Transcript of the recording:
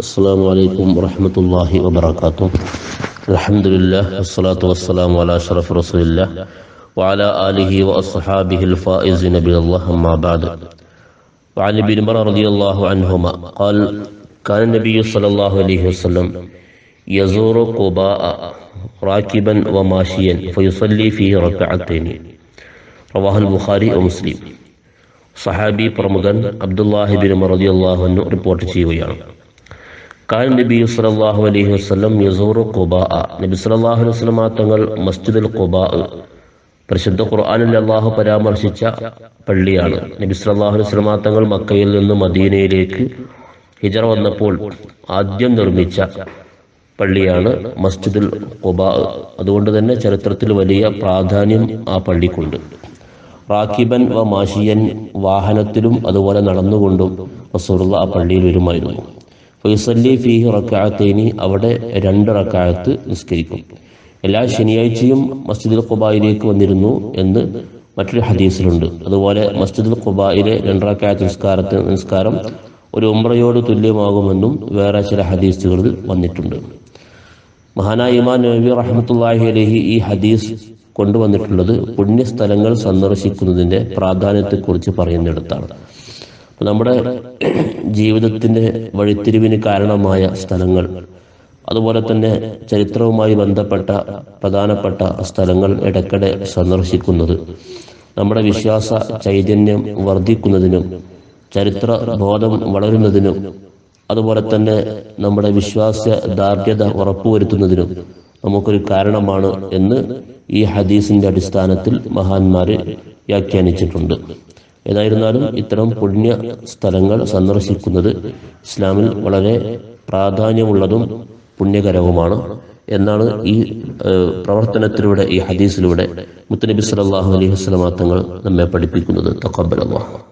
السلام عليكم ورحمة الله وبركاته الحمد لله والصلاة والسلام على أشرف رسول الله وعلى آله وأصحابه الفائزين بالله أما بعد وعن ابن عمر رضي الله عنهما قال كان النبي صلى الله عليه وسلم يزور قباء راكبا وماشيا فيصلي فيه ركعتين رواه البخاري ومسلم സഹാബി പ്രമുഖൻ അബ്ദുല്ലാഹി ബിൻ റളിയല്ലാഹു അൻഹു റിപ്പോർട്ട് ചെയ്യുകയാണ് കാൻ നബി സലാഹു അലൈഹി വസ്ലം യസൂറു കുബാ നബി സലാഹു അലൈഹി വസല്ലം തങ്ങൾ മസ്ജിദുൽ കുബാ പരിശുദ്ധ ഖുർആാനിൽ അള്ളാഹു പരാമർശിച്ച പള്ളിയാണ്. നബി സലാഹു അലൈഹി വസല്ലം തങ്ങൾ മക്കയിൽ നിന്ന് മദീനയിലേക്ക് ഹിജറ വന്നപ്പോൾ ആദ്യം നിർമ്മിച്ച പള്ളിയാണ് മസ്ജിദുൽ കുബാ അതുകൊണ്ട് തന്നെ ചരിത്രത്തിൽ വലിയ പ്രാധാന്യം ആ പള്ളിക്കുണ്ട്. റാക്കിബൻ വ മാഷിയൻ വാഹനത്തിലും അതുപോലെ നടന്നുകൊണ്ടും റസൂറുള്ള ആ പള്ളിയിൽ വരുമായിരുന്നു. ഫൈസല്ലി ഫീഹി റക്കായത്തേനി അവിടെ രണ്ട് റക്കായത്ത് നിസ്കരിക്കും. എല്ലാ ശനിയാഴ്ചയും മസ്ജിദുൽ ഖുബായിലേക്ക് വന്നിരുന്നു എന്ന് മറ്റൊരു ഹദീസിലുണ്ട്. അതുപോലെ മസ്ജിദുൽ ഖുബായിലെ രണ്ടറക്കായത്ത് നിസ്കാരത്തിന് നിസ്കാരം ഒരു ഉംറയോട് തുല്യമാകുമെന്നും വേറെ ചില ഹദീസുകളിൽ വന്നിട്ടുണ്ട്. മഹാനായ ഇമാൻ നബി റഹ്മത്തുള്ളാഹി അലഹി ഈ ഹദീസ് കൊണ്ടുവന്നിട്ടുള്ളത് പുണ്യസ്ഥലങ്ങൾ സന്ദർശിക്കുന്നതിന്റെ പ്രാധാന്യത്തെക്കുറിച്ച് പറയുന്നിടത്താണ്. നമ്മുടെ ജീവിതത്തിന്റെ വഴിത്തിരിവിന് കാരണമായ സ്ഥലങ്ങൾ അതുപോലെ തന്നെ ചരിത്രവുമായി ബന്ധപ്പെട്ട പ്രധാനപ്പെട്ട സ്ഥലങ്ങൾ ഇടയ്ക്കിടെ സന്ദർശിക്കുന്നത് നമ്മുടെ വിശ്വാസ ചൈതന്യം വർദ്ധിക്കുന്നതിനും ചരിത്ര ബോധം വളരുന്നതിനും അതുപോലെ തന്നെ നമ്മുടെ വിശ്വാസ ദാർഢ്യത ഉറപ്പുവരുത്തുന്നതിനും നമുക്കൊരു കാരണമാണ് എന്ന് ഈ ഹദീസിന്റെ അടിസ്ഥാനത്തിൽ മഹാന്മാര് വ്യാഖ്യാനിച്ചിട്ടുണ്ട്. ഏതായിരുന്നാലും ഇത്തരം പുണ്യ സ്ഥലങ്ങൾ സന്ദർശിക്കുന്നത് ഇസ്ലാമിൽ വളരെ പ്രാധാന്യമുള്ളതും പുണ്യകരവുമാണ് എന്നാണ് ഈ പ്രവർത്തനത്തിലൂടെ ഈ ഹദീസിലൂടെ മുത്തനബി സലാഹു അലൈഹി വസ്ലമാ തങ്ങൾ നമ്മെ പഠിപ്പിക്കുന്നത്. തക്കബൽ അള്ളാഹു